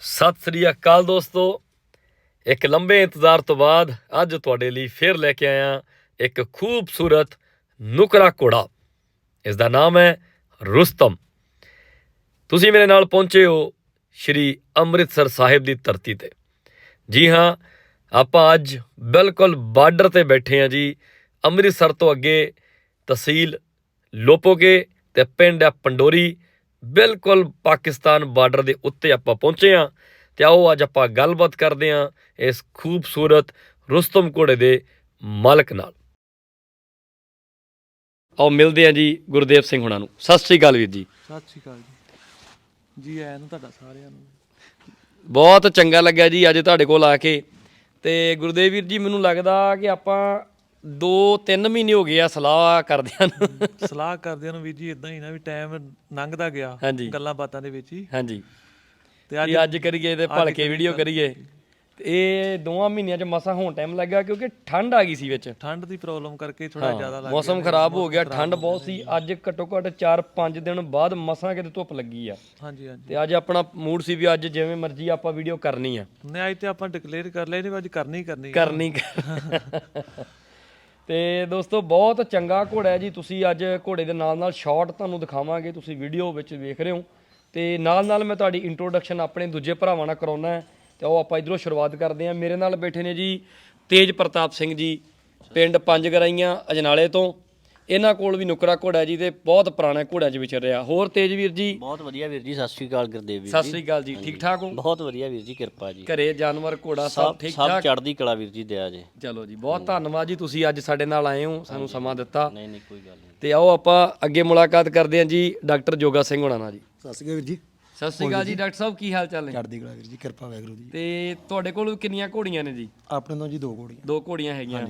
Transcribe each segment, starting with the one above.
ਸਤਿ ਸ੍ਰੀ ਅਕਾਲ ਦੋਸਤੋ। ਇੱਕ ਲੰਬੇ ਇੰਤਜ਼ਾਰ ਤੋਂ ਬਾਅਦ ਅੱਜ ਤੁਹਾਡੇ ਲਈ ਫੇਰ ਲੈ ਕੇ ਆਇਆ ਇੱਕ ਖੂਬਸੂਰਤ ਨੁਕਰਾ ਘੋੜਾ। ਇਸ ਦਾ ਨਾਮ ਹੈ ਰੁਸਤਮ। ਤੁਸੀਂ ਮੇਰੇ ਨਾਲ ਪਹੁੰਚੇ ਹੋ ਸ਼੍ਰੀ ਅੰਮ੍ਰਿਤਸਰ ਸਾਹਿਬ ਦੀ ਧਰਤੀ ਤੇ। ਜੀ ਹਾਂ, ਆਪਾਂ ਅੱਜ ਬਿਲਕੁਲ ਬਾਰਡਰ ਤੇ ਬੈਠੇ ਹਾਂ ਜੀ। ਅੰਮ੍ਰਿਤਸਰ ਤੋਂ ਅੱਗੇ ਤਹਿਸੀਲ ਲੋਪੋਗੇ ਤੇ ਪਿੰਡ ਹੈ ਪੰਡੋਰੀ। ਬਿਲਕੁਲ ਪਾਕਿਸਤਾਨ ਬਾਰਡਰ ਦੇ ਉੱਤੇ ਆਪਾਂ ਪਹੁੰਚੇ ਹਾਂ ਤੇ ਆਓ ਅੱਜ ਆਪਾਂ ਗੱਲਬਾਤ ਕਰਦੇ ਹਾਂ ਇਸ ਖੂਬਸੂਰਤ ਰੁਸਤਮ ਘੋੜੇ ਦੇ ਮਾਲਕ ਨਾਲ। ਆਓ ਮਿਲਦੇ ਹਾਂ ਜੀ ਗੁਰਦੇਵ ਸਿੰਘ ਹੁਣਾਂ ਨੂੰ। ਸਤਿ ਸ੍ਰੀ ਅਕਾਲ ਵੀਰ ਜੀ। ਸਤਿ ਸ਼੍ਰੀ ਅਕਾਲ ਜੀ। ਜੀ ਆਇਆਂ ਨੂੰ ਤੁਹਾਡਾ ਸਾਰਿਆਂ ਨੂੰ। ਬਹੁਤ ਚੰਗਾ ਲੱਗਿਆ ਜੀ ਅੱਜ ਤੁਹਾਡੇ ਕੋਲ ਆ ਕੇ ਤੇ ਗੁਰਦੇਵ ਵੀਰ ਜੀ ਮੈਨੂੰ ਲੱਗਦਾ ਕਿ ਆਪਾਂ 2-3 ਮਹੀਨੇ ਹੋ ਗਏ ਆ ਸਲਾਹ ਕਰਦਿਆਂ ਨੂੰ। ਸਲਾਹ ਕਰਦਿਆਂ ਨੂੰ ਵੀਰ ਜੀ ਇਦਾਂ ਹੀ ਨਾ ਵੀ ਟਾਈਮ ਲੰਘਦਾ ਗਿਆ ਹਾਂਜੀ। ਗੱਲਾਂ ਬਾਤਾਂ ਦੇ ਵਿੱਚ ਹੀ। ਹਾਂਜੀ। ਤੇ ਅੱਜ ਅੱਜ ਕਰੀਏ ਤੇ ਭਲਕੇ ਵੀਡੀਓ ਕਰੀਏ। ਤੇ ਇਹ ਦੋਵਾਂ ਮਹੀਨਿਆਂ ਚ ਮਸਾ ਹੋਣ ਟਾਈਮ ਲੱਗਾ ਕਿਉਂਕਿ ਠੰਡ ਆ ਗਈ ਸੀ ਵਿੱਚ। ਠੰਡ ਦੀ ਪ੍ਰੋਬਲਮ ਕਰਕੇ ਥੋੜਾ ਜ਼ਿਆਦਾ ਲੱਗ ਮੌਸਮ ਖਰਾਬ ਹੋ ਗਿਆ ਠੰਡ ਬਹੁਤ ਸੀ। ਅੱਜ ਘੱਟੋ ਘੱਟ 4-5 ਦਿਨ ਬਾਅਦ ਮਸਾਂ ਕਿਤੇ ਧੁੱਪ ਲੱਗੀ ਆ। ਹਾਂਜੀ ਹਾਂਜੀ। ਤੇ ਅੱਜ ਆਪਣਾ ਮੂਡ ਸੀ ਵੀ ਅੱਜ ਜਿਵੇਂ ਮਰਜ਼ੀ ਆਪਾਂ ਵੀਡੀਓ ਕਰਨੀ ਆ। ਨੇ ਅੱਜ ਤੇ ਆਪਾਂ ਡਿਕਲੇਅਰ ਕਰ ਲਿਆ ਨਹੀਂ ਅੱਜ ਕਰਨੀ ਹੀ ਕਰਨੀ ਹੈ। ਕਰਨੀ ਤੇ ਦੋਸਤੋ, ਬਹੁਤ ਚੰਗਾ ਘੋੜਾ ਹੈ ਜੀ। ਤੁਸੀਂ ਅੱਜ ਘੋੜੇ ਦੇ ਨਾਲ ਨਾਲ ਸ਼ਾਰਟ ਤੁਹਾਨੂੰ ਦਿਖਾਵਾਂਗੇ। ਤੁਸੀਂ ਵੀਡੀਓ ਵਿੱਚ ਵੇਖ ਰਹੇ ਹੋ। ਤੇ ਨਾਲ ਨਾਲ ਮੈਂ ਤੁਹਾਡੀ ਇੰਟਰੋਡਕਸ਼ਨ ਆਪਣੇ ਦੂਜੇ ਭਰਾਵਾਂ ਨਾਲ ਕਰਾਉਣਾ ਹੈ। ਤੇ ਉਹ ਆਪਾਂ ਇਧਰੋਂ ਸ਼ੁਰੂਆਤ ਕਰਦੇ ਹਾਂ। ਮੇਰੇ ਨਾਲ ਬੈਠੇ ਨੇ ਜੀ ਤੇਜ ਪ੍ਰਤਾਪ ਸਿੰਘ ਜੀ, ਪਿੰਡ ਪੰਜ ਗਰਾਈਆਂ, ਅਜਨਾਲੇ ਤੋਂ। ਇਹਨਾਂ ਕੋਲ ਵੀ ਨੁਕਰਾ ਘੋੜਾ ਜੀ ਤੇ ਬਹੁਤ ਪੁਰਾਣਾ ਘੋੜਾ 'ਚ ਵਿਚਰ ਰਿਹਾ ਹੋਰ ਤੇਜਵੀਰ ਜੀ? ਬਹੁਤ ਵਧੀਆ ਵੀਰ ਜੀ ਸਤਿ ਸ਼੍ਰੀ ਅਕਾਲ ਗੁਰਦੇਵ ਵੀਰ ਸਤਿ ਸ੍ਰੀ ਅਕਾਲ ਜੀ ਠੀਕ ਠਾਕ ਹੋ? ਬਹੁਤ ਵਧੀਆ ਵੀਰ ਜੀ ਕਿਰਪਾ ਜੀ। ਘਰੇ ਜਾਨਵਰ ਘੋੜਾ ਸਭ ਠੀਕ ਸਭ ਚੜ੍ਹਦੀ ਕਲਾ ਵੀਰ ਜੀ ਦਿਆ ਜੇ। ਚਲੋ ਜੀ ਬਹੁਤ ਧੰਨਵਾਦ ਜੀ ਤੁਸੀਂ ਅੱਜ ਸਾਡੇ ਨਾਲ ਆਏ ਹੋ ਸਾਨੂੰ ਸਮਾਂ ਦਿੱਤਾ। ਨਹੀਂ ਨਹੀਂ ਕੋਈ ਗੱਲ ਨਹੀਂ। ਤੇ ਆਓ ਆਪਾਂ ਅੱਗੇ ਮੁਲਾਕਾਤ ਕਰਦੇ ਹਾਂ ਜੀ ਡਾਕਟਰ ਜੋਗਾ ਸਿੰਘ ਹੋਣਾ ਨਾਲ ਜੀ। ਸਤਿ ਸ਼੍ਰੀ ਅਕਾਲ ਵੀਰ ਜੀ। ਸਤਿ ਸ਼੍ਰੀ ਅਕਾਲ ਜੀ ਡਾਕਟਰ ਸਾਹਿਬ ਕੀ ਹਾਲ ਚਾਲ ਨੇ? ਚੜ੍ਹਦੀ ਕਲਾ ਵੀਰ ਜੀ ਕਿਰਪਾ ਵਾਹਿਗੁਰੂ ਦੀ ਤੇ ਤੁਹਾਡੇ ਕੋਲ ਕਿੰਨੀਆਂ ਘੋੜੀਆਂ ਨੇ ਜੀ? ਆਪਣੇ ਤੋਂ ਜੀ ਦੋ ਘੋੜੀਆਂ। ਦੋ ਘੋੜੀਆਂ ਹੈਗੀਆਂ।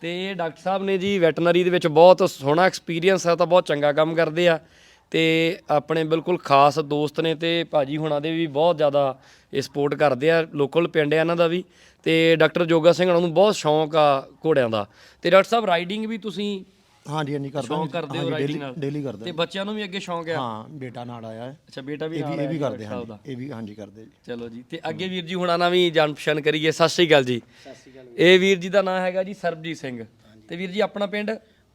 ਤੇ ਇਹ ਡਾਕਟਰ ਸਾਹਿਬ ਨੇ ਜੀ ਵੈਟਰਨਰੀ ਦੇ ਵਿੱਚ ਬਹੁਤ ਸੋਹਣਾ ਐਕਸਪੀਰੀਅੰਸ ਹੈ ਤਾਂ ਬਹੁਤ ਚੰਗਾ ਕੰਮ ਕਰਦੇ ਆ। ਤੇ ਆਪਣੇ ਬਿਲਕੁਲ ਖਾਸ ਦੋਸਤ ਨੇ ਤੇ ਭਾਜੀ ਹੁਣਾਂ ਦੇ ਵੀ ਬਹੁਤ ਜ਼ਿਆਦਾ ਇਹ ਸਪੋਰਟ ਕਰਦੇ ਆ ਲੋਕਲ ਪਿੰਡ ਆ ਇਹਨਾਂ ਦਾ ਵੀ। ਤੇ ਡਾਕਟਰ ਜੋਗਾ ਸਿੰਘ ਹੁਣਾਂ ਨੂੰ ਬਹੁਤ ਸ਼ੌਂਕ ਆ ਘੋੜਿਆਂ ਦਾ। ਤੇ ਡਾਕਟਰ ਸਾਹਿਬ ਰਾਈਡਿੰਗ ਵੀ ਤੁਸੀਂ ਹਾਂਜੀ ਹਾਂਜੀ ਕਰਦਾ ਸ਼ੌਂਕ ਕਰਦੇ ਹੋ ਰਾਈਡਿੰਗ ਨਾਲ। ਡੇਲੀ ਕਰਦਾ ਤੇ ਬੱਚਿਆਂ ਨੂੰ ਵੀ ਅੱਗੇ ਸ਼ੌਂਕ ਆ? ਹਾਂ ਬੇਟਾ ਨਾਲ ਆਇਆ ਹੈ। ਅੱਛਾ ਬੇਟਾ ਵੀ ਇਹ ਨਾਲ ਵੀ ਇਹ ਕਰਦੇ ਹਾਂ। ਇਹ ਵੀ ਹਾਂਜੀ ਕਰਦੇ ਜੀ। ਚਲੋ ਜੀ ਤੇ ਅੱਗੇ ਵੀਰ ਜੀ ਹੁਣਾਂ ਨਾਲ ਵੀ ਜਾਣ ਪਛਾਣ ਕਰੀਏ। ਸਤਿ ਸ਼੍ਰੀ ਅਕਾਲ ਜੀ। ਸਤਿ ਸ਼੍ਰੀ ਅਕਾਲ ਇਹ ਵੀਰ ਜੀ ਦਾ ਨਾਮ ਹੈਗਾ ਜੀ ਸਰਬਜੀਤ ਸਿੰਘ। ਤੇ ਵੀਰ ਜੀ ਆਪਣਾ ਪਿੰਡ?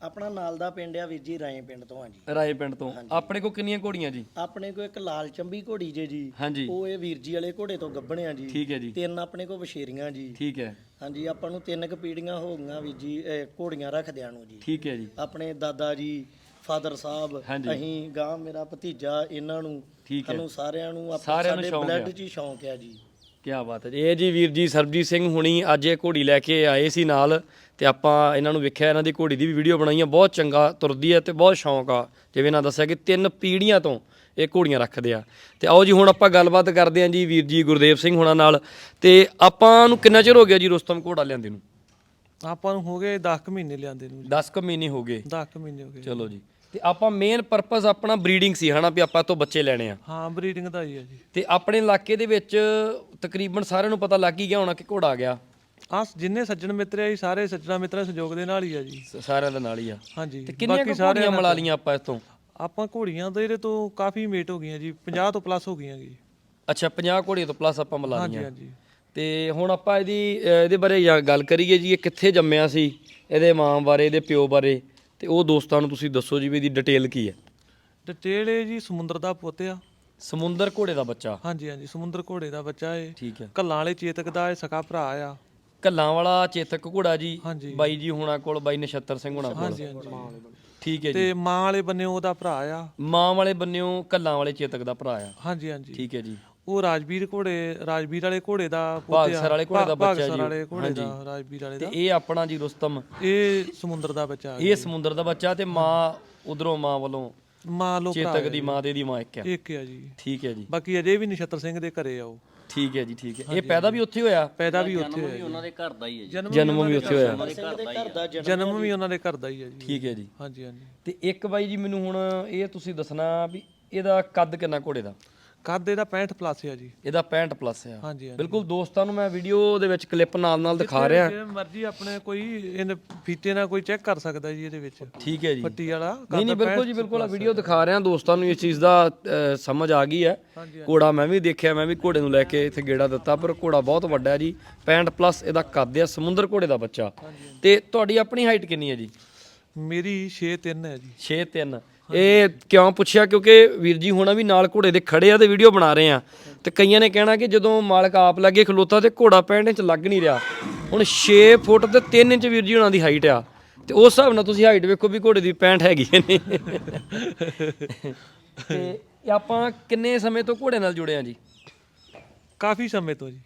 ਆਪਣਾ ਨਾਲ ਦਾ ਪਿੰਡ ਆ ਵੀਰ ਜੀ ਰਾਏ ਪਿੰਡ ਤੋਂ ਆ ਜੀ। ਰਾਏ ਪਿੰਡ ਤੋਂ। ਆਪਣੇ ਕੋ ਕਿੰਨੀਆਂ ਘੋੜੀਆਂ ਜੀ? ਆਪਣੇ ਕੋ ਇੱਕ ਲਾਲ ਚੰਬੀ ਘੋੜੀ ਜੇ ਜੀ। ਹਾਂਜੀ। ਉਹ ਇਹ ਵੀਰ ਜੀ ਵਾਲੇ ਘੋੜੇ ਤੋਂ ਗੱਭਣਿਆ ਜੀ। ਠੀਕ ਹੈ ਜੀ। ਤਿੰਨ ਆਪਣੇ ਕੋ ਵਸ਼ੇਰੀਆਂ ਜੀ। ਠੀਕ ਹੈ। ਹਾਂਜੀ ਆਪਾਂ ਨੂੰ ਤਿੰਨ ਕੁ ਪੀੜੀਆਂ ਹੋ ਗਈਆਂ ਵੀਰ ਜੀ ਘੋੜੀਆਂ ਰੱਖਦਿਆਂ ਨੂੰ ਜੀ। ਠੀਕ ਹੈ ਜੀ। ਆਪਣੇ ਦਾਦਾ ਜੀ ਫਾਦਰ ਸਾਹਿਬ। ਅਸੀਂ ਗਾਂ ਮੇਰਾ ਭਤੀਜਾ ਇਹਨਾਂ ਨੂੰ ਸਾਨੂੰ ਸਾਰਿਆਂ ਨੂੰ ਆਪਾਂ ਸਾਰਿਆਂ ਨੂੰ ਸਾਡੇ ਸ਼ੌਂਕ ਬਲੱਡ। 'ਚ ਹੀ ਸ਼ੌਂਕ ਆ ਜੀ। ਕੀ ਬਾਤ ਹੈ ਜੀ। ਇਹ ਜੀ ਵੀਰ ਜੀ ਸਰਬਜੀਤ ਸਿੰਘ ਹੁਣੀ ਅੱਜ ਇਹ ਘੋੜੀ ਲੈ ਕੇ ਆਏ ਸੀ ਨਾਲ ਤੇ ਆਪਾਂ ਇਹਨਾਂ ਨੂੰ ਵੇਖਿਆ ਇਹਨਾਂ ਦੀ ਘੋੜੀ ਦੀ ਵੀ ਵੀਡੀਓ ਬਣਾਈ ਆ ਬਹੁਤ ਚੰਗਾ ਤੁਰਦੀ ਹੈ ਤੇ ਬਹੁਤ ਸ਼ੌਂਕ ਆ। ਜਿਵੇਂ ਇਹਨਾਂ ਦੱਸਿਆ ਕਿ ਤਿੰਨ ਪੀੜ੍ਹੀਆਂ ਤੋਂ ਇਹ ਘੋੜੀਆਂ ਰੱਖਦੇ ਆ। ਤੇ ਆਓ ਜੀ ਹੁਣ ਆਪਾਂ ਗੱਲਬਾਤ ਕਰਦੇ ਹਾਂ ਜੀ ਵੀਰ ਜੀ ਗੁਰਦੇਵ ਸਿੰਘ ਹੁਣਾਂ ਨਾਲ। ਤੇ ਆਪਾਂ ਨੂੰ ਕਿੰਨਾ ਚਿਰ ਹੋ ਗਿਆ ਜੀ ਰੁਸਤਮ ਘੋੜਾ ਲਿਆਂਦੇ ਨੂੰ? ਆਪਾਂ ਨੂੰ ਹੋ ਗਏ 10 ਮਹੀਨੇ ਲਿਆਂਦੇ ਨੂੰ 10 ਕੁ ਮਹੀਨੇ ਹੋ ਗਏ। 10 ਮਹੀਨੇ ਹੋ ਗਏ। ਚਲੋ ਜੀ। ਤੇ ਆਪਾਂ ਮੇਨ ਪਰਪਸ ਆਪਣਾ ਬਰੀਡਿੰਗ ਸੀ ਹਨਾ ਵੀ ਆਪਾਂ ਤੋਂ ਬੱਚੇ ਲੈਣੇ ਆ। ਹਾਂ ਬਰੀਡਿੰਗ ਦਾ ਹੀ ਆ ਜੀ। ਤੇ ਆਪਣੇ ਇਲਾਕੇ ਦੇ ਵਿੱਚ ਤਕਰੀਬਨ ਸਾਰਿਆਂ ਨੂੰ ਪਤਾ ਲੱਗ ਹੀ ਗਿਆ ਹੋਣਾ ਕਿ ਘੋੜਾ ਆ ਗਿਆ। ਆ ਜਿੰਨੇ ਸੱਜਣ ਮਿੱਤਰ ਆ ਜੀ ਸਾਰੇ ਸੱਜਣਾ ਮਿੱਤਰਾਂ ਦੇ ਸਹਿਯੋਗ ਦੇ ਨਾਲ ਹੀ ਆ ਜੀ। ਸਾਰਿਆਂ ਦੇ ਨਾਲ ਹੀ ਆ। ਹਾਂਜੀ ਤੇ ਕਿੰਨੀਆਂ ਘੋੜੀਆਂ ਮਿਲਾ ਲੀਆਂ ਆਪਾਂ ਇਸ ਤੋਂ ਆਪਾਂ ਘੋੜੀਆਂ ਦੇ ਇਹਦੇ ਤੋਂ ਕਾਫੀ ਮੇਟ ਹੋ ਗਈਆਂ ਜੀ 50 ਤੋਂ ਪਲੱਸ ਹੋ ਗਈਆਂ ਜੀ। ਅੱਛਾ 50 ਘੋੜੀਆਂ ਤੋਂ ਪਲੱਸ ਆਪਾਂ ਮਿਲਾ ਹਾਂਜੀ ਲੀਆਂ ਹਾਂਜੀ ਤੇ ਹੁਣ ਆਪਾਂ ਇਹਦੀ ਇਹਦੇ ਬਾਰੇ ਗੱਲ ਕਰੀਏ ਜੀ ਇਹ ਕਿੱਥੇ ਜੰਮਿਆ ਸੀ ਇਹਦੇ ਮਾਂ ਬਾਰੇ ਇਹਦੇ ਪਿਓ ਬਾਰੇ? ਤੇ ਉਹ ਦੋਸਤਾਂ ਨੂੰ ਤੁਸੀਂ ਦੱਸੋ ਜੀ ਵੀ ਇਹਦੀ ਡਿਟੇਲ ਕੀ ਹੈ? ਡਿਟੇਲ ਇਹ ਜੀ ਸਮੁੰਦਰ ਦਾ ਪੁੱਤ ਆ। ਸਮੁੰਦਰ ਘੋੜੇ ਦਾ ਬੱਚਾ? ਹਾਂਜੀ ਹਾਂਜੀ ਸਮੁੰਦਰ ਘੋੜੇ ਦਾ ਬੱਚਾ ਏ। ਠੀਕ ਹੈ। ਕੱਲਾਂ ਵਾਲੇ ਚੇਤਕ ਦਾ ਇਹ ਸਕਾ ਭਰਾ ਆ। ਕੱਲਾਂ ਵਾਲਾ ਚੇਤਕ ਘੋੜਾ ਜੀ? ਹਾਂਜੀ। ਬਾਈ ਜੀ ਹੁਣਾਂ ਕੋਲ ਬਾਈ ਨਛੱਤਰ ਸਿੰਘ ਹੁਣਾਂ ਕੋਲ। ਹਾਂਜੀ ਹਾਂਜੀ। ਠੀਕ ਹੈ ਜੀ। ਤੇ ਮਾਂ ਵਾਲੇ ਬੰਨੇ ਉਹਦਾ ਭਰਾ ਆ। ਮਾਂ ਵਾਲੇ ਬੰਨਿਓ ਕੱਲਾਂ ਵਾਲੇ ਚੇਤਕ ਦਾ ਭਰਾ ਆ। ਹਾਂਜੀ ਹਾਂਜੀ। ਠੀਕ ਹੈ ਜੀ। ਉਹ ਰਾਜਵੀਰ ਘੋੜੇ ਰਾਜਵੀਰ ਵਾਲੇ ਘੋੜੇ ਦਾ ਪੁੱਤ ਭਾਗਸਰ ਵਾਲੇ ਘੋੜੇ ਦਾ ਬੱਚਾ ਭਾਗਸਰ ਜੀ। ਵਾਲੇ ਘੋੜੇ ਦਾ। ਰਾਜਵੀਰ ਵਾਲੇ ਤੇ ਦਾ। ਇਹ ਆਪਣਾ ਜੀ ਰੁਸਤਮ। ਇਹ ਸਮੁੰਦਰ ਦਾ ਬੱਚਾ। ਇਹ ਸਮੁੰਦਰ ਦਾ ਬੱਚਾ ਤੇ ਮਾਂ ਉਧਰੋਂ ਮਾਂ ਵੱਲੋਂ ਮਾਂ ਲੋ ਭਰਾ ਚੇਤਕ ਦੀ ਮਾਂ ਤੇ ਦੀ ਮਾਂ ਇੱਕ ਆ। ਇੱਕ ਆ ਜੀ। ਠੀਕ ਹੈ ਜੀ। ਬਾਕੀ ਅਜੇ ਵੀ ਨਛੱਤਰ ਸਿੰਘ ਦੇ ਘਰੇ ਆ ਉਹ। ਠੀਕ ਹੈ ਜੀ ਠੀਕ ਹੈ। ਇਹ ਪੈਦਾ ਵੀ ਉੱਥੇ ਹੋਇਆ? ਪੈਦਾ ਵੀ ਉੱਥੇ ਹੋਇਆ ਵੀ ਉਹਨਾਂ ਦੇ ਘਰ ਦਾ ਹੀ ਹੈ ਜੀ। ਜਨਮ ਵੀ ਉੱਥੇ ਹੋਇਆ। ਜਨਮ ਵੀ ਉਹਨਾਂ ਦੇ ਘਰ ਦਾ ਹੀ ਆ ਜੀ। ਠੀਕ ਹੈ ਜੀ। ਹਾਂਜੀ ਹਾਂਜੀ। ਤੇ ਇੱਕ ਬਾਈ ਜੀ ਮੈਨੂੰ ਹੁਣ ਇਹ ਤੁਸੀਂ ਦੱਸਣਾ ਵੀ ਇਹਦਾ ਕੱਦ ਕਿੰਨਾ ਘੋੜੇ ਦਾ? ਕੱਦ ਇਹਦਾ 65 ਪਲੱਸ ਆ ਜੀ। ਇਹਦਾ 65 ਪਲੱਸ ਆ। ਹਾਂਜੀ ਹਾਂਜੀ। ਬਿਲਕੁਲ ਦੋਸਤਾਂ ਨੂੰ ਮੈਂ ਵੀਡੀਓ ਦੇ ਵਿੱਚ ਕਲਿੱਪ ਨਾਲ ਨਾਲ ਦਿਖਾ ਰਿਹਾ। ਜੇ ਮਰਜ਼ੀ ਆਪਣੇ ਕੋਈ ਇਹਨੇ ਫੀਤੇ ਨਾਲ ਕੋਈ ਚੈੱਕ ਕਰ ਸਕਦਾ ਜੀ ਇਹਦੇ ਵਿੱਚ। ਠੀਕ ਹੈ ਜੀ। ਪੱਟੀ ਵਾਲਾ ਨਹੀਂ ਨਹੀਂ ਬਿਲਕੁਲ ਜੀ ਬਿਲਕੁਲ ਆ ਵੀਡੀਓ ਦਿਖਾ ਰਿਹਾ ਦੋਸਤਾਂ ਨੂੰ ਇਸ ਚੀਜ਼ ਦਾ ਅ, ਸਮਝ ਆ ਗਈ ਹੈ। ਹਾਂਜੀ, ਘੋੜਾ ਮੈਂ ਵੀ ਦੇਖਿਆ ਮੈਂ ਵੀ ਘੋੜੇ ਨੂੰ ਲੈ ਕੇ ਇੱਥੇ ਗੇੜਾ ਦਿੱਤਾ ਪਰ ਘੋੜਾ ਬਹੁਤ ਵੱਡਾ ਹੈ ਜੀ। 65 ਪਲੱਸ ਇਹਦਾ ਕੱਦ ਆ? ਸਮੁੰਦਰ ਘੋੜੇ ਦਾ ਬੱਚਾ। ਤੇ ਤੁਹਾਡੀ ਆਪਣੀ ਹਾਈਟ ਕਿੰਨੀ ਹੈ ਜੀ? ਮੇਰੀ 6 3 ਹੈ ਜੀ। 6 3 ਇਹ ਕਿਉਂ ਪੁੱਛਿਆ? ਕਿਉਂਕਿ ਵੀਰ ਜੀ ਹੋਣਾ ਵੀ ਨਾਲ ਘੋੜੇ ਦੇ ਖੜੇ ਆ ਤੇ ਵੀਡੀਓ ਬਣਾ ਰਹੇ ਆ। ਤੇ ਕਈਆਂ ਨੇ ਕਹਿਣਾ ਕਿ ਜਦੋਂ ਮਾਲਕ ਆਪ ਲੱਗੇ ਖਲੋਤਾ ਤੇ ਘੋੜਾ 65 ਇੰਚ ਲੱਗ ਨਹੀਂ ਰਿਹਾ। ਹੁਣ 6 ਫੁੱਟ ਤੇ 3 ਇੰਚ ਵੀਰ ਜੀ ਹੋਣਾ ਦੀ ਹਾਈਟ ਆ। ਤੇ ਉਸ ਹਿਸਾਬ ਨਾਲ ਤੁਸੀਂ ਹਾਈਟ ਵੇਖੋ ਵੀ ਘੋੜੇ ਦੀ 65 ਹੈਗੀ ਨੇ ਤੇ ਆਪਾਂ ਕਿੰਨੇ ਸਮੇਂ ਤੋਂ ਘੋੜੇ ਨਾਲ ਜੁੜੇ ਆ ਜੀ? ਕਾਫੀ ਸਮੇਂ ਤੋਂ ਜੀ।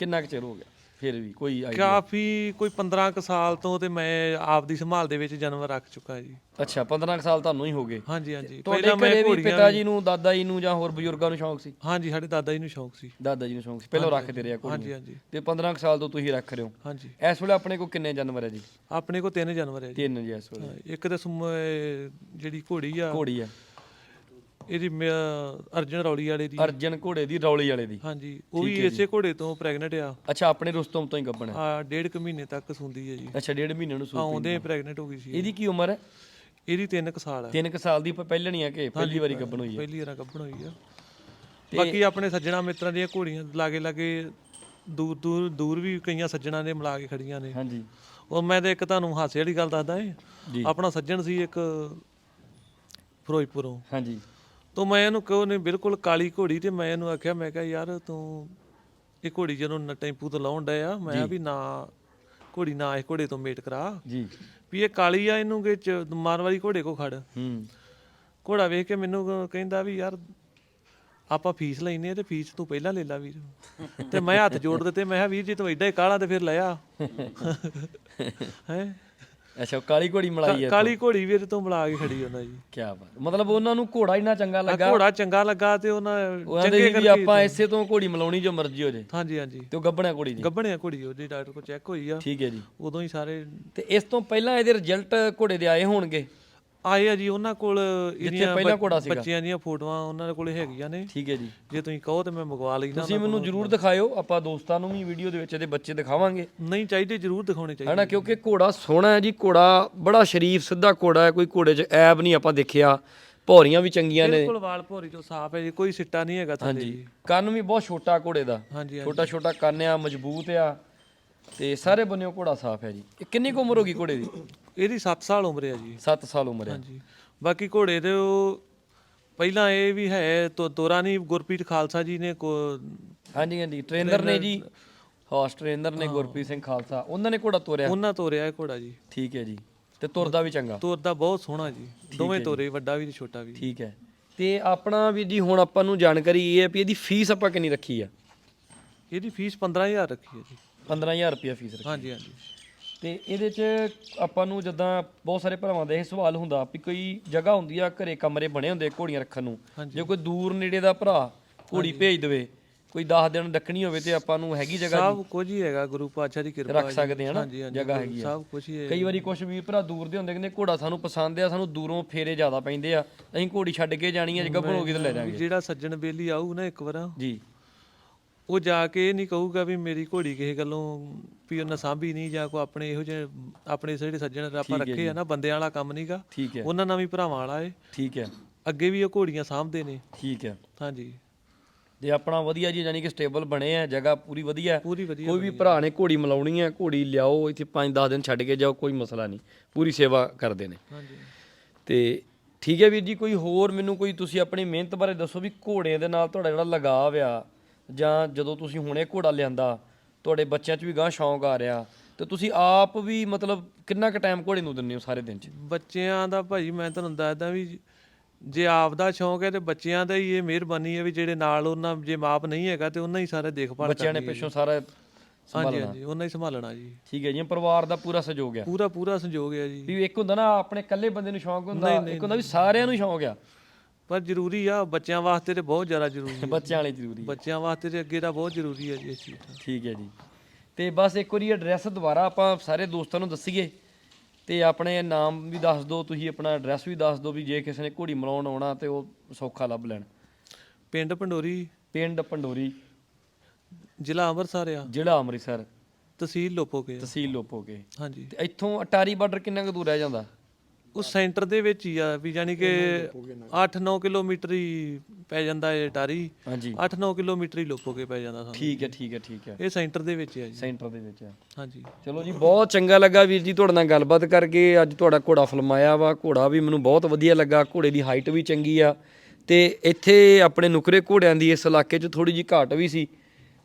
ਕਿੰਨਾ ਕੁ ਚਿਰ ਹੋ ਗਿਆ? ਫਿਰ ਵੀ ਕੋਈ idea? ਕਾਫੀ ਕੋਈ 15 ਕੁ ਸਾਲ ਤੋਂ ਤੇ ਮੈਂ ਆਪ ਦੀ ਸੰਭਾਲ ਦੇ ਵਿੱਚ ਜਾਨਵਰ ਰੱਖ ਚੁੱਕਾ ਜੀ। ਅੱਛਾ 15 ਕੁ ਸਾਲ ਤੁਹਾਨੂੰ ਹੀ ਹੋ ਗਏ। ਹਾਂਜੀ ਹਾਂਜੀ। ਤੁਹਾਡੇ ਘਰੇ ਵੀ ਪਿਤਾ ਜੀ ਨੂੰ ਦਾਦਾ ਜੀ ਨੂੰ ਜਾਂ ਹੋਰ ਬਜ਼ੁਰਗਾਂ ਨੂੰ ਸ਼ੌਂਕ ਸੀ? ਹਾਂਜੀ ਸਾਡੇ ਦਾਦਾ ਜੀ ਨੂੰ ਸ਼ੌਂਕ ਸੀ। ਦਾਦਾ ਜੀ ਨੂੰ ਸ਼ੌਂਕ ਸੀ। ਪਹਿਲਾਂ ਰੱਖਦੇ ਰਿਹਾ ਕੋਈ ਹਾਂਜੀ। ਹਾਂਜੀ ਤੇ 15 ਕੁ ਸਾਲ ਤੋਂ ਤੁਸੀਂ ਰੱਖ ਰਹੇ ਹੋ। ਹਾਂਜੀ। ਇਸ ਵੇਲੇ ਆਪਣੇ ਕੋਲ ਕਿੰਨੇ ਜਾਨਵਰ ਹੈ ਜੀ? ਆਪਣੇ ਕੋਲ ਤਿੰਨ ਜਾਨਵਰ ਹੈ ਜੀ। ਤਿੰਨ ਜੀ ਇਸ ਵੇਲੇ। ਇੱਕ ਤਾਂ ਸੁਮ- ਜਿਹੜੀ ਘੋੜੀ ਆ ਘੋੜੀ ਆ। ਇਹਦੀ ਮ- ਅਰਜਨ ਰੌਲੀ ਵਾਲੇ ਦੀ। ਅਰਜਨ ਘੋੜੇ ਦੀ ਰੌਲੀ ਵਾਲੇ ਦੀ। ਹਾਂਜੀ ਉਹ ਵੀ ਇਸੇ ਘੋੜੇ ਤੋਂ ਪ੍ਰੈਗਨੈਂਟ ਆ। ਅੱਛਾ ਆਪਣੇ ਰੁਸਤਮ ਤੋਂ ਹੀ ਗੱਬਣ ਹੈ ਆ ਡੇਢ ਕੁ ਮਹੀਨੇ ਤੱਕ ਸੁੰਦੀ ਹੈ ਜੀ। ਅੱਛਾ ਡੇਢ ਮਹੀਨੇ ਨੂੰ ਸੂਈ ਆਉਂਦੇ ਪ੍ਰੈਗਨੈਂਟ ਹੋ। ਗਈ ਸੀ। ਇਹਦੀ ਕੀ ਉਮਰ ਹੈ? ਇਹਦੀ 3 ਕੁ ਸਾਲ ਆ। ਤਿੰਨ ਕੁ ਸਾਲ ਦੀ ਪ- ਪਹਿਲਣੀ ਆ ਕਿ ਪਹਿਲੀ ਵਾਰੀ ਗੱਬਣ ਹੋਈ ਹੈ? ਪਹਿਲੀ ਵਾਰ ਗੱਭਣ ਹੋਈ ਆ। ਬਾਕੀ ਆਪਣੇ ਸੱਜਣਾ ਮਿੱਤਰਾਂ ਦੀਆਂ ਘੋੜੀਆਂ ਲਾਗੇ ਲਾਗੇ ਦੂਰ ਦੂਰ ਦੂਰ ਵੀ ਕਈਆਂ ਸੱਜਣਾ ਨੇ ਮਿਲਾ ਕੇ ਖੜੀਆਂ ਨੇ। ਹਾਂਜੀ। ਉਹ ਮੈਂ ਤਾਂ ਇੱਕ ਤੁਹਾਨੂੰ ਹਾਸੇ ਵਾਲੀ ਗੱਲ ਦੱਸਦਾ ਏ। ਆਪਣਾ ਸੱਜਣ ਸੀ ਇੱਕ ਫਿਰੋਜ਼ਪੁਰੋਂ। ਹਾਂਜੀ। ਤੋਂ ਮੈਂ ਇਹਨੂੰ ਕਹੋ ਨੇ ਬਿਲਕੁਲ ਕਾਲੀ ਘੋੜੀ ਤੇ ਮੈਂ ਇਹਨੂੰ ਆਖਿਆ ਮੈਂ ਕਿਹਾ ਯਾਰ ਤੂੰ ਇਹ ਘੋੜੀ ਜਦੋਂ ਨ- ਟੈਂਪੂ ਤੋਂ ਲਾਉਣ ਡਿਆ ਮੈਂ ਵੀ ਨਾ ਘੋੜੀ ਨਾ ਇਹ ਘੋੜੇ ਤੋਂ ਮੇਟ ਕਰਾ। ਜੀ। ਵੀ ਇਹ ਕਾਲੀ ਆ ਇਹਨੂੰ ਕਿ ਚ- ਮਾਰ ਵਾਲੀ ਘੋੜੇ ਕੋ ਖੜ। ਹੂੰ। ਘੋੜਾ ਵੇਖ ਕੇ ਮੈਨੂੰ ਕ- ਕਹਿੰਦਾ ਵੀ ਯਾਰ ਆਪਾਂ ਫੀਸ ਲੈਨੇ ਆ ਤੇ ਫੀਸ ਤੂੰ ਪਹਿਲਾਂ ਲੈ ਲਾ ਵੀਰ। ਤੇ ਮੈਂ ਹੱਥ ਜੋੜ ਦਿੱਤੇ ਮੈਂ ਕਿਹਾ ਵੀਰ ਜੀ ਤੂੰ ਐਡਾ ਹੀ ਕਾਲਾ ਤੇ ਫਿਰ ਲੈ ਆ। ਹੈ? ਅੱਛਾ ਉਹ ਕਾਲੀ ਘੋੜੀ ਮਲਾਈ ਹੈ ਕਾਲੀ ਘੋੜੀ ਵੀਰ ਤੋਂ ਮਿਲਾ ਕੇ ਖੜੀ ਉਹਨਾਂ ਜੀ। ਕੀ ਬਾਤ। ਮਤਲਬ ਉਹਨਾਂ ਨੂੰ ਘੋੜਾ ਇੰਨਾ ਚੰਗਾ ਲੱਗਾ? ਘੋੜਾ ਚੰਗਾ ਲੱਗਾ ਤੇ ਉਹਨਾਂ ਸੀ ਵੀ ਆਪਾਂ ਇਸੇ ਤੋਂ ਘੋੜੀ ਮਲਾਉਣੀ ਜੋ ਮਰਜ਼ੀ ਹੋ ਜੇ। ਹਾਂਜੀ ਹਾਂਜੀ। ਤੇ ਉਹ ਘੋੜੀ ਦੀ। ਗੱਭਣਿਆ ਘੋੜੀ ਉਹਦੀ ਡਾਕਟਰ ਕੋਲ ਚੈੱਕ ਹੋਈ ਆ। ਠੀਕ ਹੈ ਜੀ। ਉਦੋਂ ਹੀ ਸਾਰੇ ਤੇ ਇਸ ਤੋਂ ਪਹਿਲਾਂ ਇਹਦੇ ਰਿਜ਼ਲਟ ਘੋੜੇ ਦੇ ਆਏ ਹੋਣਗੇ? ਆਏ ਆ ਜੀ ਉਹਨਾਂ ਕੋਲ ਇਹਦੀਆਂ ਪਹਿਲਾਂ ਘੋੜਾ ਸੀਗਾ। ਬੱਚਿਆਂ ਦੀਆਂ ਫੋਟੋਆਂ ਉਹਨਾਂ ਦੇ ਕੋਲੇ ਹੈਗੀਆਂ ਨੇ। ਠੀਕ ਹੈ ਜੀ। ਜੇ ਤੁਸੀਂ ਕਹੋ ਤੇ ਮੈਂ ਮੰਗਵਾ ਲੈਣਾ ਤੁਸੀਂ ਮੈਨੂੰ ਜਰੂਰ ਦਿਖਾਇਓ ਆਪਾਂ ਦੋਸਤਾਂ ਨੂੰ ਵੀ ਵੀਡੀਓ ਦੇ ਵਿੱਚ ਇਹਦੇ ਬੱਚੇ ਦਿਖਾਵਾਂਗੇ। ਨਹੀਂ ਚਾਹੀਦੇ ਜ਼ਰੂਰ ਦਿਖਾਉਣੇ ਚਾਹੀਦੇ ਹਨਾ ਕਿਉਂਕਿ ਘੋੜਾ ਸੋਹਣਾ ਹੈ ਜੀ ਘੋੜਾ ਬੜਾ ਸ਼ਰੀਫ ਸਿੱਧਾ ਘੋੜਾ ਹੈ ਕੋਈ ਘੋੜੇ 'ਚ ਐਬ ਨਹੀਂ ਆਪਾਂ ਦੇਖਿਆ। ਭੌਰੀਆਂ ਵੀ ਚੰਗੀਆਂ ਨੇ। ਬਿਲਕੁਲ ਵਾਲ ਭੋਰੀ ਤੋਂ ਸਾਫ਼ ਹੈ ਜੀ ਕੋਈ ਸਿੱਟਾ ਨਹੀਂ ਹੈਗਾ ਥੱਲੇ ਜੀ। ਕੰਨ ਵੀ ਬਹੁਤ ਛੋਟਾ ਘੋੜੇ ਦਾ। ਹਾਂਜੀ। ਛੋਟਾ ਛੋਟਾ ਕੰਨ ਆ ਮਜ਼ਬੂਤ ਆ। ਤੇ ਸਾਰੇ ਬੰਨਿਓ ਘੋੜਾ ਸਾਫ਼ ਹੈ ਜੀ। ਇਹ ਕਿੰਨੀ ਕੁ ਉਮਰ ਹੋ ਗਈ ਘੋੜੇ ਦੀ? ਇਹਦੀ 7 ਸਾਲ ਉਮਰ ਹੈ ਜੀ। 7 ਸਾਲ ਉਮਰ ਹੈ ਹਾਂਜੀ। ਬਾਕੀ ਘੋੜੇ ਦੇ ਉਹ ਪਹਿਲਾਂ ਇਹ ਵੀ ਹੈ ਤੋ ਤੋਰਾ ਨਹੀਂ ਗੁਰਪ੍ਰੀਤ ਖਾਲਸਾ ਜੀ ਨੇ ਕੋ ਹਾਂਜੀ ਹਾਂਜੀ। ਟ੍ਰੇਨਰ ਨੇ ਜੀ। ਹਾਰਸ ਟ੍ਰੇਨਰ ਨੇ ਗੁਰਪ੍ਰੀਤ ਸਿੰਘ ਖਾਲਸਾ। ਉਹਨਾਂ ਨੇ ਘੋੜਾ ਤੋਰਿਆ। ਉਹਨਾਂ ਤੋਰਿਆ ਇਹ ਘੋੜਾ ਜੀ। ਠੀਕ ਹੈ ਜੀ। ਤੇ ਤੁਰਦਾ ਵੀ ਚੰਗਾ। ਤੋਰਦਾ ਬਹੁਤ ਸੋਹਣਾ ਜੀ। ਦੋਵੇਂ ਤੋਰੇ ਵੱਡਾ ਵੀ ਤੇ ਛੋਟਾ ਵੀ। ਠੀਕ ਹੈ। ਤੇ ਆਪਣਾ ਵੀ ਜੀ ਹੁਣ ਆਪਾਂ ਨੂੰ ਜਾਣਕਾਰੀ ਇਹ ਹੈ ਵੀ ਇਹਦੀ ਫੀਸ ਆਪਾਂ ਕਿੰਨੀ ਰੱਖੀ ਆ? ਇਹਦੀ ਫੀਸ 15000 ਰੱਖੀ ਹੈ ਜੀ। 15000 ਰੁਪਏ ਫੀਸ ਰੱਖੀ ਹਾਂਜੀ ਹਾਂਜੀ। ਤੇ ਇਹਦੇ ਚ ਆਪਾਂ ਨੂੰ ਜਦਾਂ ਬਹੁਤ ਸਾਰੇ ਭਰਾਵਾਂ ਦਾ ਇਹ ਸਵਾਲ ਹੁੰਦਾ ਵੀ ਕੋਈ ਜਗ੍ਹਾ ਹੁੰਦੀ ਆ ਘਰੇ ਕਮਰੇ ਬਣੇ ਹੁੰਦੇ ਘੋੜੀਆਂ ਰੱਖਣ ਨੂੰ। ਜੇ ਕੋਈ ਦੂਰ ਨੇੜੇ ਦਾ ਭਰਾ ਘੋੜੀ ਭੇਜ ਦੇਵੇ ਕੋਈ 10 ਦਿਨ ਰੱਖਣੀ ਹੋਵੇ ਤੇ ਆਪਾਂ ਨੂੰ ਹੈਗੀ ਜਗ੍ਹਾ ਸਭ ਕੁਝ ਹੀ ਹੈਗਾ ਗੁਰੂ ਪਾਤਸ਼ਾਹ ਦੀ ਕਿਰਪਾ ਰੱਖ ਸਕਦੇ ਹਾਂ ਨਾ ਹਾਂਜੀ ਹਾਂਜੀ ਜਗ੍ਹਾ ਹੈਗੀ ਆ। ਸਭ ਕੁਝ ਹੀ ਹੈ। ਕਈ ਵਾਰੀ ਕੁਝ ਵੀ ਭਰਾ ਦੂਰ ਦੇ ਹੁੰਦੇ ਕਹਿੰਦੇ ਘੋੜਾ ਸਾਨੂੰ ਪਸੰਦ ਆ ਸਾਨੂੰ ਦੂਰੋਂ ਫੇਰੇ ਜ਼ਿਆਦਾ ਪੈਂਦੇ ਆ। ਅਸੀਂ ਘੋੜੀ ਛੱਡ ਕੇ ਜਾਣੀ ਆ ਜੇ ਗੱਭਣ ਹੋ ਗਈ ਤਾਂ ਲੈ ਜਾਾਂਗੇ ਜਿਹੜਾ ਸੱਜਣ ਬੇਲੀ ਆਊ ਨਾ ਇੱਕ ਵਾਰ ਜੀ। ਉਹ ਜਾ ਕੇ ਇਹ ਨਹੀਂ ਕਹੂਗਾ ਵੀ ਮੇਰੀ ਘੋੜੀ ਕਿਸੇ ਗੱਲੋਂ ਵੀ ਉਹਨਾਂ ਸਾਂਭੀ ਨਹੀਂ ਜਾਂ ਕੋ ਆਪਣੇ ਇਹੋ ਜਿਹੇ ਆਪਣੇ ਜਿਹੜੇ ਸੱਜਣ ਆਪਾਂ ਰੱਖੇ ਆ ਨਾ ਬੰਦਿਆਂ ਵਾਲਾ ਕੰਮ ਨਹੀਂਗਾ ਠੀਕ ਹੈ। ਉਹਨਾਂ ਨਾਲ ਵੀ ਭਰਾਵਾਂ ਵਾਲਾ ਏ। ਠੀਕ ਹੈ। ਅੱਗੇ ਵੀ ਉਹ ਘੋੜੀਆਂ ਸਾਂਭਦੇ ਨੇ। ਠੀਕ ਹੈ। ਹਾਂਜੀ। ਜੇ ਆਪਣਾ ਵਧੀਆ ਜੀ ਯਾਨੀ ਕਿ ਸਟੇਬਲ ਬਣੇ ਆ ਜਗ੍ਹਾ ਪੂਰੀ ਵਧੀਆ। ਕੋਈ ਵੀ ਭਰਾ ਨੇ ਘੋੜੀ ਮਲਾਉਣੀ ਹੈ ਘੋੜੀ ਲਿਆਓ ਇੱਥੇ 5-10 ਦਿਨ ਛੱਡ ਕੇ ਜਾਓ ਕੋਈ ਮਸਲਾ ਨਹੀਂ। ਪੂਰੀ ਸੇਵਾ ਕਰਦੇ ਨੇ। ਹਾਂਜੀ। ਤੇ ਠੀਕ ਹੈ ਵੀਰ ਜੀ ਕੋਈ ਹੋਰ ਮੈਨੂੰ ਕੋਈ ਤੁਸੀਂ ਆਪਣੀ ਮਿਹਨਤ ਬਾਰੇ ਦੱਸੋ ਵੀ ਘੋੜਿਆਂ ਦੇ ਨਾਲ ਤੁਹਾਡਾ ਜਿਹੜਾ ਲਗਾਵ ਆ ਜਾਂ ਜਦੋਂ ਤੁਸੀਂ ਹੁਣੇ ਘੋੜਾ ਲਿਆਂਦਾ ਤੁਹਾਡੇ ਬੱਚਿਆਂ 'ਚ ਵੀ ਗਾਂ ਸ਼ੌਂਕ ਆ ਰਿਹਾ। ਤੇ ਤੁਸੀਂ ਆਪ ਵੀ ਮਤਲਬ ਕਿੰਨਾ ਕੁ ਟਾਈਮ ਘੋੜੇ ਨੂੰ ਦਿੰਦੇ ਹੋ ਸਾਰੇ ਦਿਨ 'ਚ? ਬੱਚਿਆਂ ਦਾ ਭਾਈ ਮੈਂ ਤੁਹਾਨੂੰ ਦੱਸਦਾ ਵੀ ਜੇ ਆਪ ਦਾ ਸ਼ੌਂਕ ਹੈ ਤੇ ਬੱਚਿਆਂ ਦਾ ਹੀ ਇਹ ਮਿਹਰਬਾਨੀ ਹੈ ਵੀ ਜਿਹੜੇ ਨਾਲ ਉਹਨਾਂ ਜੇ ਮਾਪ ਨਹੀਂ ਹੈਗਾ ਤੇ ਉਹਨਾਂ ਹੀ ਸਾਰੇ ਦੇਖਭਾਲ ਬੱਚਿਆਂ ਨੇ ਕਰਨੀ ਹੈ ਪਿੱਛੋਂ ਸਾਰਾ ਹਾਂਜੀ ਸੰਭਾਲਣਾ। ਹਾਂਜੀ ਉਹਨਾਂ ਹੀ ਸੰਭਾਲਣਾ ਜੀ। ਠੀਕ ਹੈ ਜੀ ਪਰਿਵਾਰ ਦਾ ਪੂਰਾ ਸਹਿਯੋਗ ਆ। ਪੂਰਾ ਪੂਰਾ ਸੰਯੋਗ ਹੈ ਜੀ। ਵੀ ਇੱਕ ਹੁੰਦਾ ਨਾ ਆਪਣੇ ਇਕੱਲੇ ਬੰਦੇ ਨੂੰ ਸ਼ੌਂਕ ਹੁੰਦਾ ਇੱਕ ਹੁੰਦਾ ਵੀ ਸਾਰਿਆਂ ਨੂੰ ਸ਼ੌਂਕ ਆ। ਪਰ ਜ਼ਰੂਰੀ ਆ ਬੱਚਿਆਂ ਵਾਸਤੇ ਤੇ ਬਹੁਤ ਜ਼ਿਆਦਾ ਜ਼ਰੂਰੀ ਹੈ ਬੱਚਿਆਂ ਵਾਲੇ ਜ਼ਰੂਰੀ ਬੱਚਿਆਂ ਵਾਸਤੇ ਤੇ ਅੱਗੇ ਦਾ ਬਹੁਤ ਜ਼ਰੂਰੀ ਹੈ ਜੀ ਇਹ ਚੀਜ਼। ਠੀਕ ਹੈ ਜੀ। ਤੇ ਬਸ ਇੱਕ ਵਾਰੀ ਐਡਰੈਸ ਦੁਬਾਰਾ ਆਪਾਂ ਸਾਰੇ ਦੋਸਤਾਂ ਨੂੰ ਦੱਸੀਏ। ਤੇ ਆਪਣੇ ਨਾਮ ਵੀ ਦੱਸ ਦਿਓ ਤੁਸੀਂ ਆਪਣਾ ਐਡਰੈਸ ਵੀ ਦੱਸ ਦਿਓ ਵੀ ਜੇ ਕਿਸੇ ਨੇ ਘੋੜੀ ਮਲਾਉਣ ਆਉਣਾ ਤੇ ਉਹ ਸੌਖਾ ਲੱਭ ਲੈਣ। ਪਿੰਡ ਪੰਡੋਰੀ। ਪਿੰਡ ਪੰਡੋਰੀ। ਜ਼ਿਲ੍ਹਾ ਅੰਮ੍ਰਿਤਸਰ ਆ। ਜ਼ਿਲ੍ਹਾ ਅੰਮ੍ਰਿਤਸਰ। ਤਹਿਸੀਲ ਲੋਪੋਕੇ ਆ। ਤਹਿਸੀਲ ਲੋਪੋਗੇ ਹਾਂਜੀ। ਤੇ ਇੱਥੋਂ ਅਟਾਰੀ ਬਾਰਡਰ ਕਿੰਨਾ ਕੁ ਦੂਰ ਰਹਿ ਜਾਂਦਾ? ਉਹ ਸੈਂਟਰ ਦੇ ਵਿੱਚ ਹੀ ਆ ਵੀ ਯਾਨੀ ਕਿ 8-9 ਕਿਲੋਮੀਟਰ ਹੀ ਪੈ ਜਾਂਦਾ ਹੈ ਟਾਰੀ। ਹਾਂਜੀ। 8-9 ਕਿਲੋਮੀਟਰ ਹੀ ਲੋਪੋਕੇ ਪੈ ਜਾਂਦਾ ਸਾਨੂੰ ਠੀਕ ਹੈ ਠੀਕ ਹੈ ਠੀਕ ਹੈ। ਇਹ ਸੈਂਟਰ ਦੇ ਵਿੱਚ ਹੀ ਜੀ। ਸੈਂਟਰ ਦੇ ਵਿੱਚ ਹੈ ਹਾਂਜੀ। ਚਲੋ ਜੀ ਬਹੁਤ ਚੰਗਾ ਲੱਗਾ ਵੀਰ ਜੀ ਤੁਹਾਡੇ ਨਾਲ ਗੱਲਬਾਤ ਕਰਕੇ। ਅੱਜ ਤੁਹਾਡਾ ਘੋੜਾ ਫਲਮਾਇਆ ਵਾ। ਘੋੜਾ ਵੀ ਮੈਨੂੰ ਬਹੁਤ ਵਧੀਆ ਲੱਗਾ। ਘੋੜੇ ਦੀ ਹਾਈਟ ਵੀ ਚੰਗੀ ਆ। ਤੇ ਇੱਥੇ ਆਪਣੇ ਨੁਕਰੇ ਘੋੜਿਆਂ ਦੀ ਇਸ ਇਲਾਕੇ 'ਚ ਥੋੜੀ ਜੀ ਘਾਟ ਵੀ ਸੀ।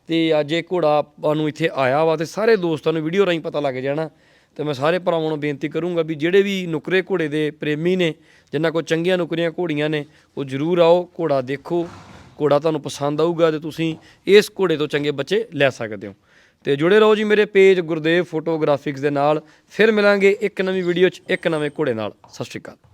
ਤੇ ਅੱਜ ਇਹ ਘੋੜਾ ਆਪਾਂ ਨੂੰ ਇੱਥੇ ਆਇਆ ਵਾ ਤੇ ਸਾਰੇ ਦੋਸਤਾਂ ਨੂੰ ਵੀਡੀਓ ਰਾਹੀਂ ਪਤਾ ਲੱਗ ਜਾਣਾ। ਤੇ ਮੈਂ ਸਾਰੇ ਭਰਾਵਾਂ ਨੂੰ ਬੇਨਤੀ ਕਰੂੰਗਾ ਵੀ ਜਿਹੜੇ ਵੀ ਨੁਕਰੇ ਘੋੜੇ ਦੇ ਪ੍ਰੇਮੀ ਨੇ, ਜਿਨ੍ਹਾਂ ਕੋਲ ਚੰਗੀਆਂ ਨੁਕਰੀਆਂ ਘੋੜੀਆਂ ਨੇ, ਉਹ ਜ਼ਰੂਰ ਆਓ, ਘੋੜਾ ਦੇਖੋ, ਘੋੜਾ ਤੁਹਾਨੂੰ ਪਸੰਦ ਆਊਗਾ ਤੇ ਤੁਸੀਂ ਇਸ ਘੋੜੇ ਤੋਂ ਚੰਗੇ ਬੱਚੇ ਲੈ ਸਕਦੇ ਹੋ। ਤੇ ਜੁੜੇ ਰਹੋ ਜੀ ਮੇਰੇ ਪੇਜ ਗੁਰਦੇਵ ਫੋਟੋਗ੍ਰਾਫਿਕਸ ਦੇ ਨਾਲ, ਫਿਰ ਮਿਲਾਂਗੇ ਇੱਕ ਨਵੀਂ ਵੀਡੀਓ 'ਚ, ਇੱਕ ਨਵੇਂ ਘੋੜੇ ਨਾਲ। ਸਤਿ ਸ਼੍ਰੀ ਅਕਾਲ।